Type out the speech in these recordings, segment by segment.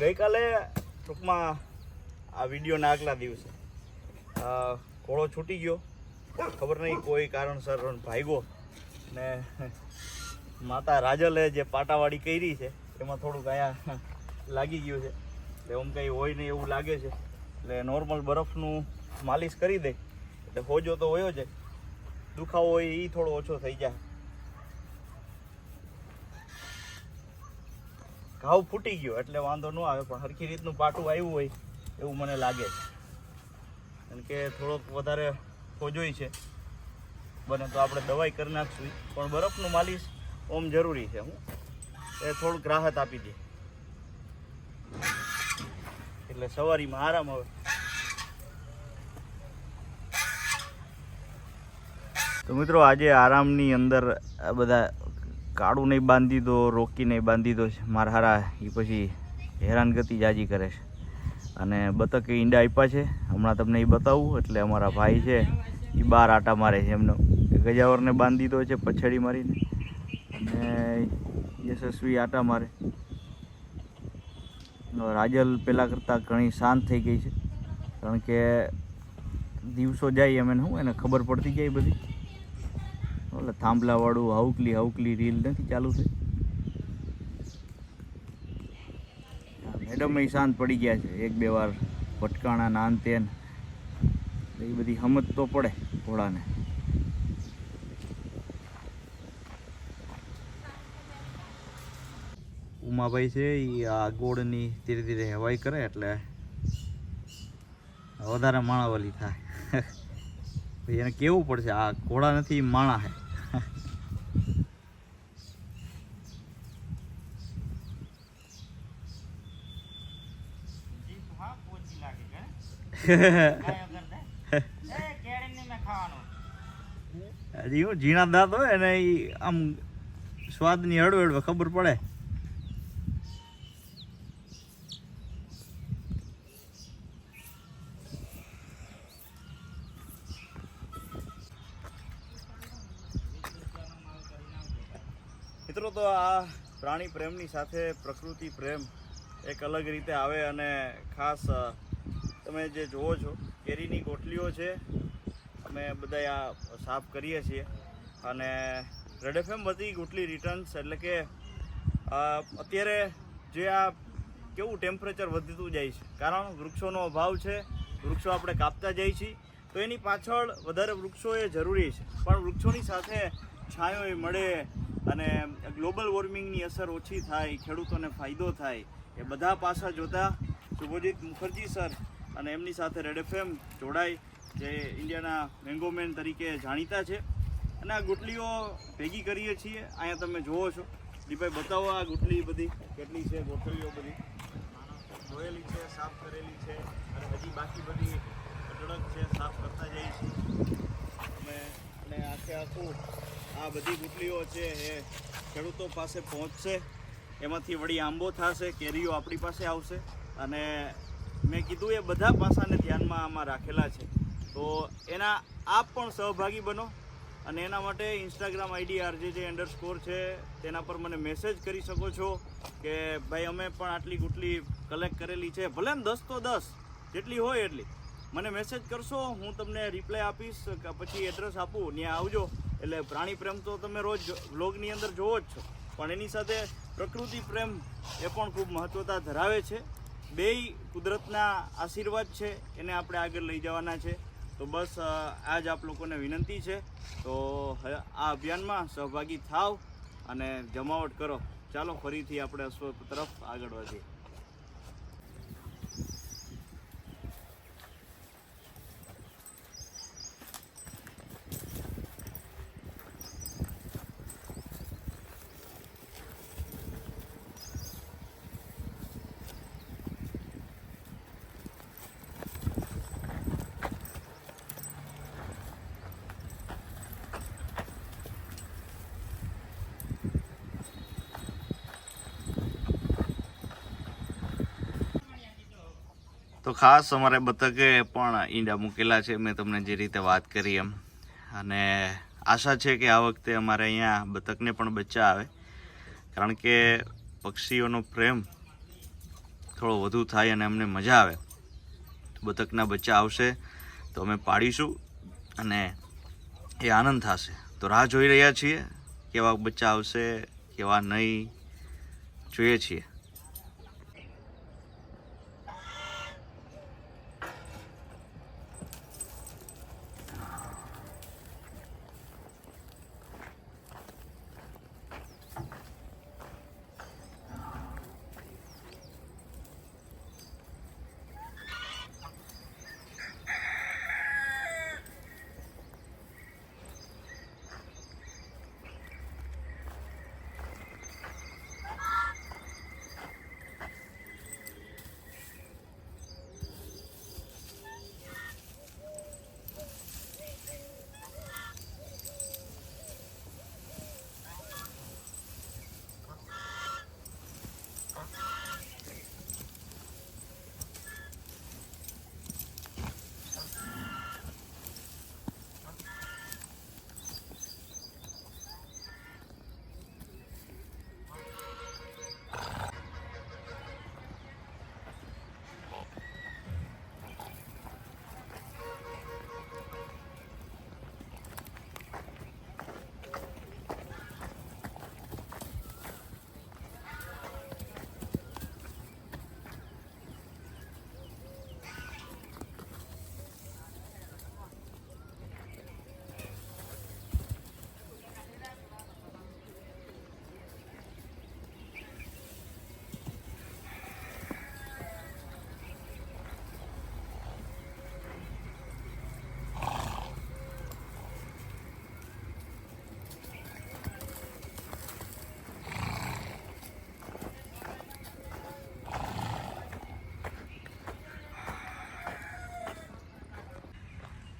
ગઈકાલે ટૂંકમાં આ વિડીયોના આગલા દિવસે ઘોડો છૂટી ગયો. ખબર નહીં કોઈ કારણસર ભાગ્યો. ને માતા રાજલે જે પાટાવાળી કરી છે, એમાં થોડુંક અહીંયા લાગી ગયું છે. એટલે આમ કંઈ હોય નહીં એવું લાગે છે. એટલે નોર્મલ બરફનું માલિશ કરી દે. એટલે હોજો તો હોયો છે દુખાવો હોય એ થોડો ઓછો થઈ જાય. ઘાવ ફૂટી ગયો એટલે વાંધો ન આવે, પણ હરખી રીતનું પાટું આવ્યું હોય એવું મને લાગે છે. કારણ કે થોડોક વધારે ખોજોય છે. બને તો આપણે દવાઈ કરી નાખશું. પણ બરફનું માલિશ ઓમ જરૂરી છે, હું. એ થોડુંક રાહત આપી દે. એટલે સવારીમાં આરામ આવે. તો મિત્રો, આજે આરામની અંદર આ બધા કાળું નહીં બાંધી દો, રોકી નહીં બાંધી દો, મારા હારા એ પછી હેરાનગતિ જાજી કરે છે. અને બતકે ઈંડા આપ્યા છે, હમણાં તમને એ બતાવું, એટલે અમારા ભાઈ છે એ બાર આટા મારે છે એમનો. ગજાવરને બાંધી દો છે, પછડી મારીને. અને યશસ્વી આટા મારે. રાજલ પહેલાં કરતાં ઘણી શાંત થઈ ગઈ છે. કારણ કે દિવસો જાય એમ એને શું એને ખબર પડતી જાય બધી. એટલે થાંભલાવાળું હાઉકલી હાઉકલી રીલ નથી ચાલુ થઈ? મેડમ એ શાંત પડી ગયા છે, એક બે વાર ભટકાણા ના અંતે એ બધી હમત તો પડે ઘોડાને ઉમાભાઈ છે એ આ ગોળની ધીરે ધીરે હવાઈ કરે એટલે વધારે માણાવાલી થાય. એને કેવું પડશે? આ ઘોડા નથી, માણા હે. હજી હું? ઝીણા દાંત હોય ને એ આમ સ્વાદની હળવે હળવે ખબર પડે. મિત્રો, તો આ પ્રાણી પ્રેમની સાથે પ્રકૃતિ પ્રેમ એક અલગ રીતે આવે અને ખાસ તમે જે જુઓ છો, કેરીની ગોટલીઓ છે, અમે બધા આ સાફ કરીએ છીએ. અને રેડ એફએમ બધી ગોટલી રિટર્ન્સ એટલે કે અત્યારે જે આ કેવું ટેમ્પરેચર વધતું જાય છે, કારણ વૃક્ષોનો અભાવ છે, વૃક્ષો આપણે કાપતા જઈએ છીએ, તો એની પાછળ વધારે વૃક્ષો એ જરૂરી છે. પણ વૃક્ષોની સાથે છાંયો એ મળે અને ગ્લોબલ વોર્મિંગની અસર ઓછી થાય, ખેડૂતોને ફાયદો થાય, એ બધા પાસા જોતા, શુભજીત મુખર્જી સર અને એમની સાથે રેડ એફએમ જોડાય જે ઇન્ડિયાના મેંગોમેન તરીકે જાણીતા છે. અને આ ગુટલીઓ ભેગી કરીએ છીએ. અહીંયા તમે જુઓ છો. દીભાઈ બતાવો આ ગુટલી બધી. કેટલી છે ગોઠવીઓ બધી? ધોયેલી છે સાફ કરેલી છે. અને હજી બાકી બધી અઢળક છે સાફ કરતા જઈએ છીએ. અમે અને આખે આખું આ બધી ગુટલીઓ છે એ ખેડૂતો પાસે પહોંચશે. એમાંથી વળી આંબો થશે કેરીઓ આપણી પાસે આવશે. અને મેં કીધું એ બધા પાસાને ધ્યાનમાં આમાં રાખેલા છે. તો એના આપ પણ સહભાગી બનો અને એના માટે ઇન્સ્ટાગ્રામ આઈડી આરજે જે અંડરસ્કોર છે. તેના પર મને મેસેજ કરી શકો છો કે ભાઈ, અમે પણ આટલી ગુટલી કલેક્ટ કરેલી છે. ભલે ને દસ તો દસ, જેટલી હોય એટલી. મને મેસેજ કરશો, હું તમને રિપ્લાય આપીશ પછી એડ્રેસ આપું. ત્યાં આવજો. એટલે પ્રાણી પ્રેમ તો તમે રોજ વ્લોગની અંદર જોવો જ છો. પણ એની સાથે પ્રકૃતિ પ્રેમ એ પણ ખૂબ મહત્વતા ધરાવે છે. બેય કુદરતના આશીર્વાદ છે, એને આપણે આગળ લઈ જવાના છે. તો બસ આજ આપ લોકોને વિનંતી છે. તો આ અભિયાનમાં સહભાગી થાવ અને જમાવટ કરો. ચાલો, ફરીથી આપણે અશ્વ તરફ આગળ વધીએ. તો ખાસ અમારે બતકે પણ ઈંડા મૂકેલા છે. મેં તમને જે રીતે વાત કરી એમ. અને આશા છે કે આ વખતે અમારે અહીંયા બતકને પણ બચ્ચા આવે. કારણ કે પક્ષીઓનો પ્રેમ થોડો વધુ થાય અને અમને મજા આવે. બતકના બચ્ચા આવશે તો અમે પાડીશું અને એ આનંદ થશે. તો રાહ જોઈ રહ્યા છીએ કેવા બચ્ચા આવશે, કેવા નહીં, જોઈએ છીએ.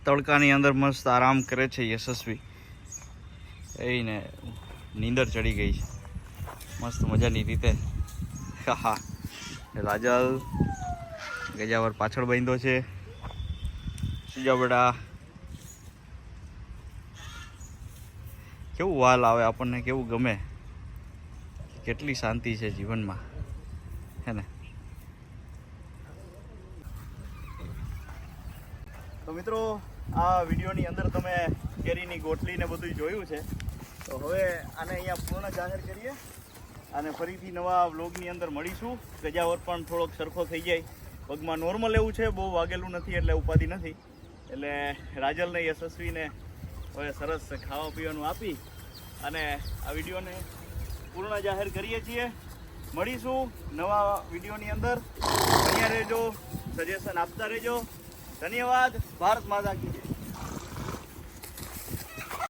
તડકાની અંદર મસ્ત આરામ કરે છે યશસ્વી. એને નીંદર ચડી ગઈ છે. મસ્ત મજાની રીતે. હા રાજલ ગજાવર પાછળ બાંધો છે. સુજાબડા કેવું વાલ આવે આપણને, કેવું ગમે. કેટલી શાંતિ છે જીવનમાં. હે ને? તો મિત્રો, આ વિડીયોની અંદર તમે કેરીની ગોટલી ને બધું જોયું છે. તો હવે આને અહીંયા પૂર્ણ જાહેર કરીએ અને ફરીથી નવા વ્લોગની અંદર મળીશું. ગજાવર પણ થોડોક સરખો થઈ જાય. પગમાં નોર્મલ એવું છે, બહુ વાગેલું નથી, એટલે ઉપાધિ નથી. એટલે રાજલને, યશસ્વીને હવે સરસ ખાવા પીવાનું આપી અને આ વિડીયોને પૂર્ણ જાહેર કરીએ છીએ. મળીશું નવા વિડીયોની અંદર. અહીંયા રહેજો સજેશન આપતા રહેજો. ધન્યવાદ. ભારત માતા કી